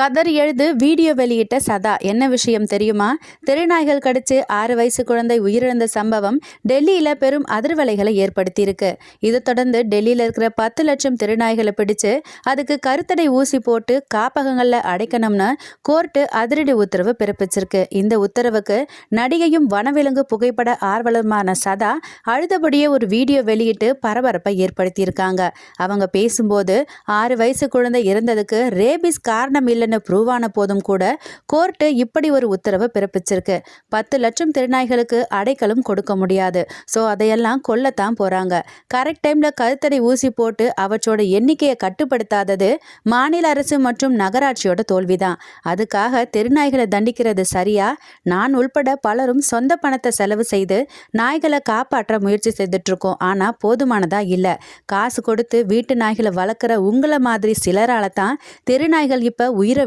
கதறி எழுது வீடியோ வெளியிட்ட சதா என்ன விஷயம் தெரியுமா? தெருநாய்கள் கடிச்சு ஆறு வயசு குழந்தை உயிரிழந்த சம்பவம் டெல்லியில் பெரும் அதிர்வலைகளை ஏற்படுத்தியிருக்கு. இதை தொடர்ந்து டெல்லியில் இருக்கிற பத்து லட்சம் தெருநாய்களை பிடிச்சு அதுக்கு கருத்தடை ஊசி போட்டு காப்பகங்களில் அடைக்கணும்னு கோர்ட்டு அதிரடி உத்தரவு பிறப்பிச்சிருக்கு. இந்த உத்தரவுக்கு நடிகையும் வனவிலங்கு புகைப்பட ஆர்வலருமான சதா அழுதபடியே ஒரு வீடியோ வெளியிட்டு பரபரப்பை ஏற்படுத்தியிருக்காங்க. அவங்க பேசும்போது ஆறு வயசு குழந்தை இறந்ததுக்கு ரேபிஸ் காரணம் இல்லைன்னு ப்ரூவ் ஆன போதும் கூட கோர்ட்டு இப்படி ஒரு உத்தரவை பிறப்பிச்சிருக்கு. பத்து லட்சம் திருநாய்களுக்கு அடைக்கலும் கொடுக்க முடியாது. ஸோ அதையெல்லாம் கொல்லத்தான் போகிறாங்க கரெக்ட் டைமில் கருத்தடை ஊசி போட்டு அவற்றோட எண்ணிக்கையை கட்டுப்படுத்தாதது மாநில அரசு மற்றும் நகராட்சியோட தோல்விதான். அதுக்காக தெருநாய்களை தண்டிக்கிறது சரியா? நான் உள்பட பலரும் சொந்த பணத்தை செலவு செய்து நாய்களை காப்பாற்ற முயற்சி செய்துட்டு இருக்கோம் ஆனால் போதுமானதா இல்லை. காசு கொடுத்து வீட்டு நாய்களை வளர்க்குற உங்களை மாதிரி சிலரால தான் தெருநாய்கள் இப்போ உயிரிழந்து